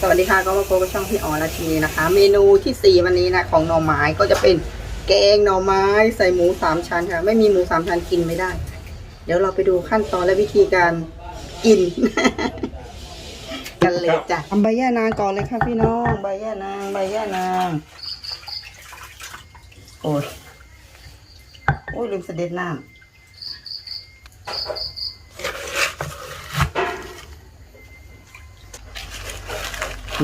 สวัสดีค่ะก็มาพบกับช่องพี่อ๋อราชินีนะคะ เมนูที่สี่วันนี้นะของหน่อไม้ก็จะเป็นแกงหน่อไม้ใส่หมูสามชั้นค่ะ ไม่มีหมูสามชั้นกินไม่ได้ เดี๋ยวเราไปดูขั้นตอนและวิธีการกิน กันเลยจ้ะทำใบย่านางก่อนเลยค่ะพี่น้องใบย่านางใบย่านางโอ้ยโอ้ยลืมเสด็จน้ำ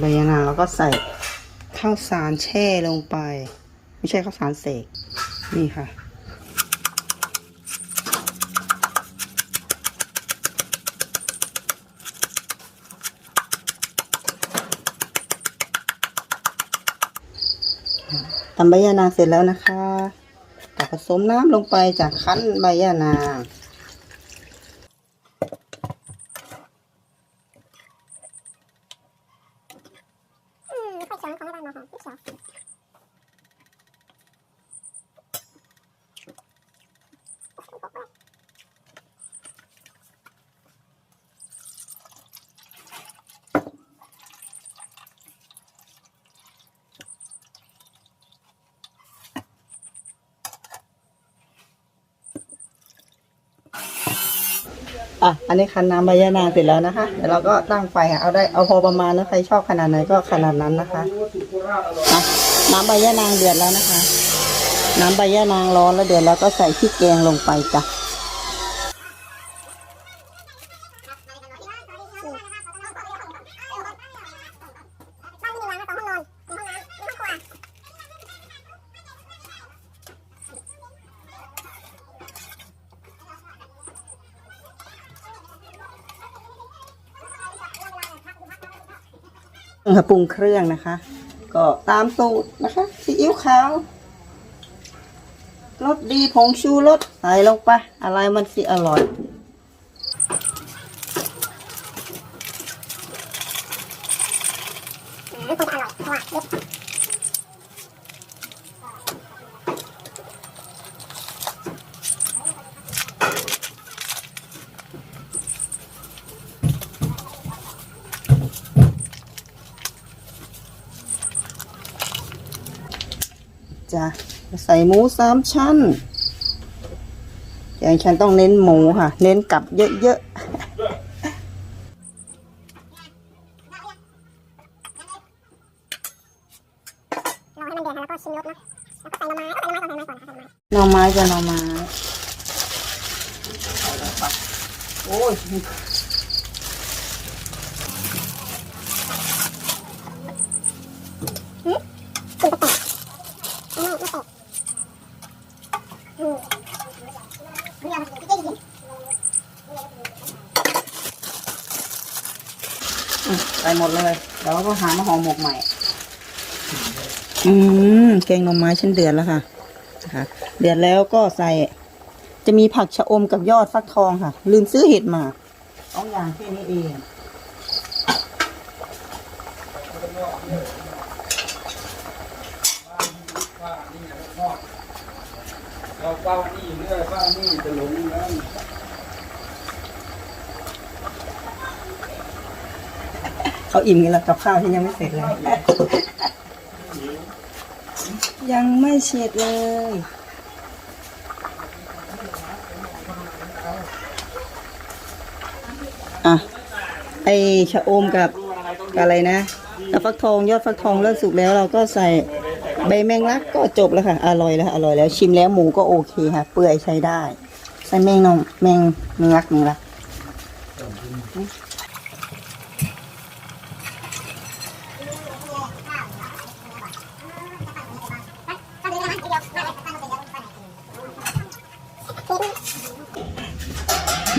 ใบยานางแล้วก็ใส่ข้าวสารแช่ลงไป ไม่ใช่ข้าวสารเสกนี่ค่ะทำใบยานางเสร็จแล้วนะคะก็ผสมน้ำลงไปจากคั้นใบยานาง อืมไม่ค่ อยช้อน อะ อันนี้คั้นน้ำใบยานางเสร็จแล้วนะคะ เดี๋ยวเราก็ตั้งไฟค่ะ เอาได้ เอาพอประมาณนะ ใครชอบขนาดไหนก็ขนาดนั้นนะคะอะน้ำใบยานางเดือดแล้วนะคะ น้ำใบยานางร้อนแล้วเดือดแล้วก็ใส่พริกแกงลงไปจ้ะ บ้านไม่มีวางนะสองห้องนอนในห้องน้ำในห้องครัว ค่ะ ปรุงเครื่องนะคะ ก็ตามสูตรนะคะซีอิ๊วขาวรสดีผงชูรสใส่ลงไป อะไรมันสิอร่อย มันคงจะอร่อยเพราะว่า จ้ะใส่หมูสามชั้นอย่างฉันต้องเน้นหมูค่ะ เน้นกับเยอะรอให้มันเดือดค่ะแล้วก็ชิมรสนะแล้วก็ใส่หน่อไม้เอาใส่หน่อไม้ก่อนใส่หน่อไม้ก่อนนะคะใส่หน่อไม้ๆหน่อไม้จะหน่อไม้โอ้ย กลิ่นแปลกๆไม่ไม่แปลกอืมเรียกมันจริง อืม ใส่หมดเลยเดี๋ยวเราก็หามาห่อหมกใหม่ อืมแกงหน่อไม้ฉันเดือดแล้วค่ะนะคะเดือดแล้วก็ใส่ จะมีผักชะอมกับยอดฟักทองค่ะ ลืมซื้อเห็ดมาสองอย่างแค่นี้เองเราเฝ้านี่เรื่อยเฝ้านี่จะหลงแล้ว เขาอิ่มกันแล้วกับข้าวที่ยังไม่เสร็จเลย ยังไม่เสร็จเลย อะ ไอชะอมกับกับอะไรนะกับฟักทองยอดฟักทองเริ่มสุกแล้วเราก็ใส่ใบแมงลักก็จบแล้วค่ะ อร่อยแล้วอร่อยแล้วชิมแล้วหมูก็โอเคค่ะ เปื่อยใช้ได้ ใส่แมงนองแมงแมงลักแมงลัก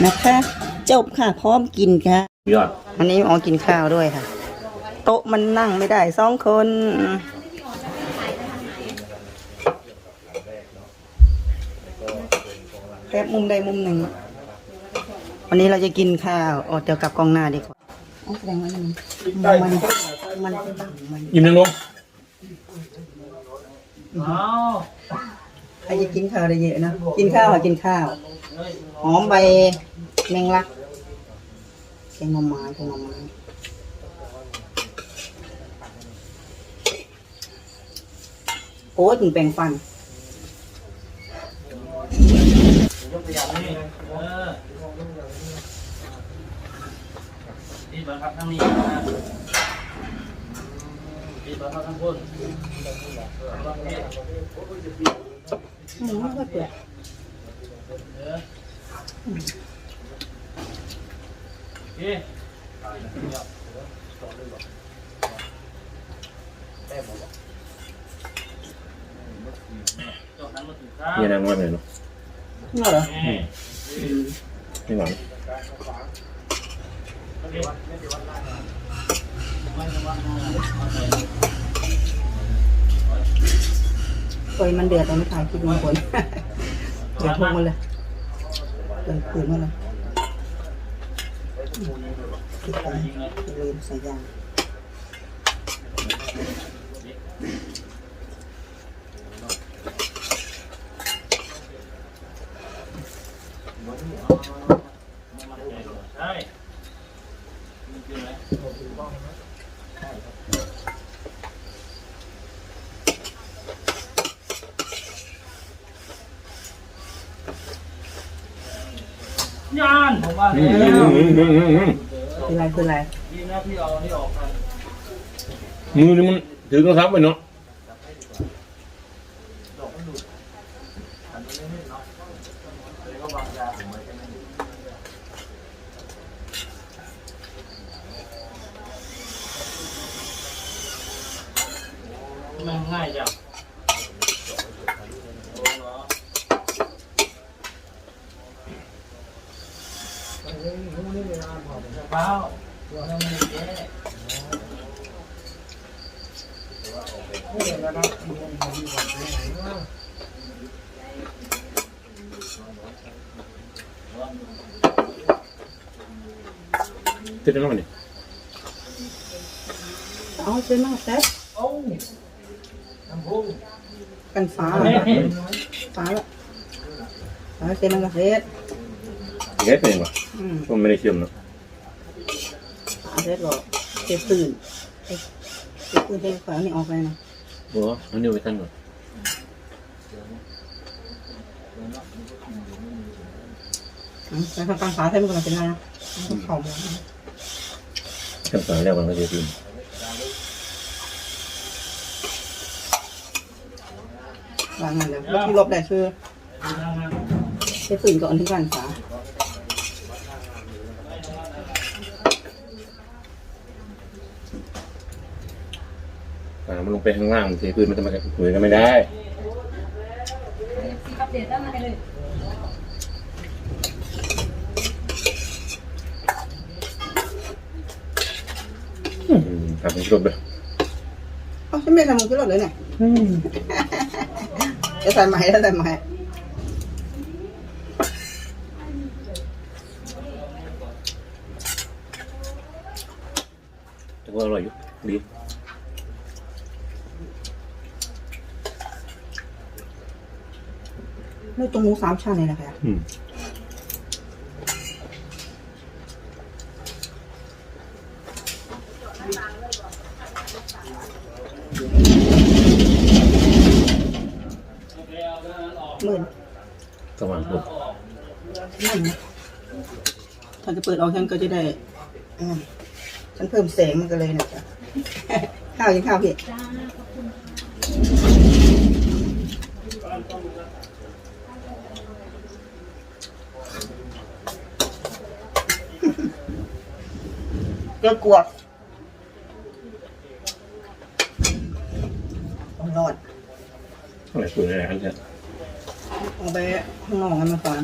นะคะ จบค่ะพร้อมกินค่ะยอดอันนี้อ๋อกินข้าวด้วยค่ะ โต๊ะมันนั่งไม่ได้สองคนแป๊บมุมใดมุมหนึ่ง วันนี้เราจะกินข้าวอ๋อเดี๋ยวกลับกองหน้าดีกว่าอ๋อแสดงว่ามันมันมันมันยิ้มนั่งลงอ้าวใครจะกินข้าวได้เยอะนะ กินข้าวค่ะกินข้าว หอมใบ แมงลักแกงหน่อไม้แกงหน่อไม้โอ้ถึงแบ่งฟันนี่เบิครับทั้งนี้นี่เบิร์ครับทั้งคนหมูไม่ค่อยเปื่อย เออโอเคจบนั้นมาถึงครับนี่นางว่าไงเนาะนี่เหรอนี่ไม่หวังโอเคไม่ต้องว่าไฟมันเดือดแต่ไม่ถ่ายคลิปลุงพลเดี๋ยวโทรมาเลยเดินคืนมาเลย คิดไปลืมสายยาง ใช่นี่คืออะไร ยานผมว่าอืมแล้อืวมอืมอืมอืมอืมคืออะไรคืออะไรดีนะพี่เอานี่ออกกันมือนี่มันถือกระซับไปเนาะดอกมันหลุดอันนี้ไม่เห็นเนาะเลยก็วางยาผมไว้แค่นั้นเองมันง่ายจังโอ้เหรอ เปล่าเราไม่ได้แก้ติดได้แล้วมันนี่เอาเส้นมาแซ่บโอ้น้ำพุกันฟ้าเฮ้ยฟ้าละฟ้าเส้นมันกระเซ็ดแง่เป็นวะอืมมันไม่ได้เชื่อมเนาะฟ้าเซ็ดหรอกเจ็บตื่นเอ้ยเจ็บตื่นเจ็บฟ้านี่ออกไปนะโอ้อันนี้เอาไปตั้งก่อนอืมแล้วทำการฟ้าเส้นมันก็เป็นไรนะมันก็เข่าหมดขั้นตอนแล้วมันก็จะตื่นวางงานแล้วแล้วที่ลบได้คือเจ็บตื่นก่อนที่การฟ้า อ่ามันลงไปข้างล่างเทพื้นมันจะมาคุยกันไม่ได้อัปเดตแล้วมากันเลยอืมทำให้ครบเลยเอ้าฉันไม่ได้ทำมือขึ้นรถเลยเนี่ยจะใส่ไหมแล้วใส่ไหมแต่ว่าอร่อยอยู่ดี ไม่ตรงหมูสามชั้นเลยนะคะอืมหมื่นสว่างปุ๊บหมื่นนะถ้าจะเปิดออกฉันก็จะได้อ่าฉันเพิ่มแสงมันก็เลยนะจ๊ะ ข้าวยังข้าวพี่ ก็กลัวต้องรอดอะไรคุยอะไรกันเนี่ยเอาไปข้างนอกกันมาก่อน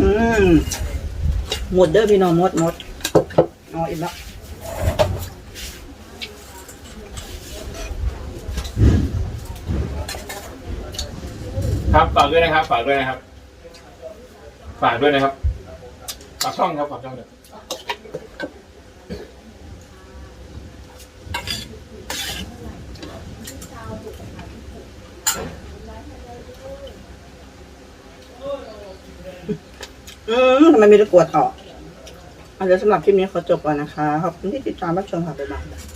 อืมหมดเด้อพี่น้องหมดหมดเอาอีกแล้ว ครับฝากด้วยนะครับ ฝากด้วยนะครับ ฝากด้วยนะครับฝากช่องครับฝากช่องเลยอืมทำไมมีตะกรวดต่อเอาเดี๋ยวสำหรับคลิปนี้ขอจบก่อนนะคะ ขอบคุณที่ติดตามรับชมค่ะบ๊ายบาย